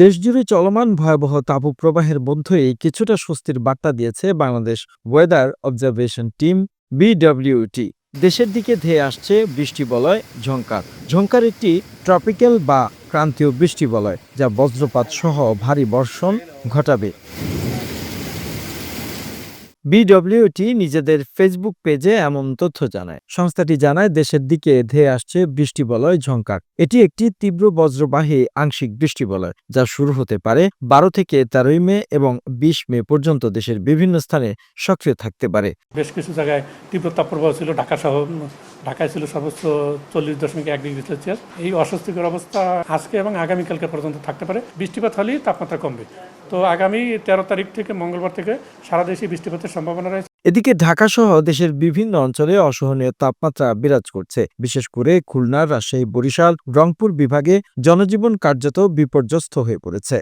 দেশজুড়ে চলমান ভয়াবহ তাপপ্রবাহের মধ্যেই কিছুটা স্বস্তির বার্তা দিয়েছে Bangladesh weather observation team BWT. দেশের দিকে ধেয়ে আসছে বৃষ্টি বলয় ঝঙ্কার ঝঙ্কার একটি ট্রপিক্যাল বা ক্রান্তীয় বৃষ্টি বলয়, যা বজ্রপাত সহ ভারী বর্ষণ ঘটাবে। বিডব্লিউটি নিজেদের ফেসবুক পেজে এমন তথ্য জানায়। সংস্থাটি জানায়, দেশের দিকে ধেয়ে আসছে বৃষ্টিবলয় ঝঙ্কার এটি একটি তীব্র বজ্রবাহী আংশিক বৃষ্টিবলয় যা শুরু হতে পারে বারো থেকে তেরোই মে এবং বিশ মে পর্যন্ত দেশের বিভিন্ন স্থানে সক্রিয় থাকতে পারে। বেশ কিছু জায়গায় তীব্র তাপপ্রবাহ ছিল, ঢাকা সহ, ঢাকায় ছিল সর্বোচ্চ চল্লিশ দশমিক এক ডিগ্রি সেলসিয়াস। এই অস্বস্তিকর অবস্থা আজকে এবং আগামীকালকে পর্যন্ত থাকতে পারে। বৃষ্টিপাত হলেই তাপমাত্রা কমবে। তো আগামী তেরো তারিখ থেকে মঙ্গলবার থেকে সারা দেশে বৃষ্টিপাতের সম্ভাবনা রয়েছে। এদিকে ঢাকা সহ দেশের বিভিন্ন অঞ্চলে অসহনীয় তাপমাত্রা বিরাজ করছে। বিশেষ করে খুলনা, রাজশাহী, বরিশাল, রংপুর বিভাগে জনজীবন কার্যত বিপর্যস্ত হয়ে পড়েছে।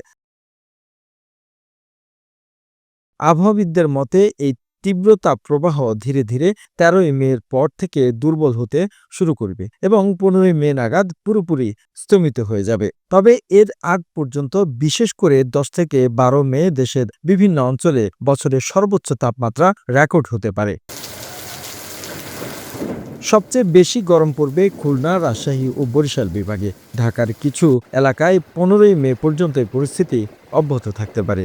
আবহাওয়াবিদদের মতে, এই তীব্র তাপপ্রবাহ ধীরে ধীরে তেরোই মের পর থেকে দুর্বল হতে শুরু করবে এবং পনেরোই মে নাগাদ পুরোপুরি স্তমিত হয়ে যাবে। তবে এর আগ পর্যন্ত বিশেষ করে দশ থেকে বারো মে দেশের বিভিন্ন অঞ্চলে বছরের সর্বোচ্চ তাপমাত্রা রেকর্ড হতে পারে। সবচেয়ে বেশি গরম পড়বে খুলনা, রাজশাহী ও বরিশাল বিভাগে। ঢাকার কিছু এলাকায় পনেরোই মে পর্যন্ত পরিস্থিতি অব্যাহত থাকতে পারে।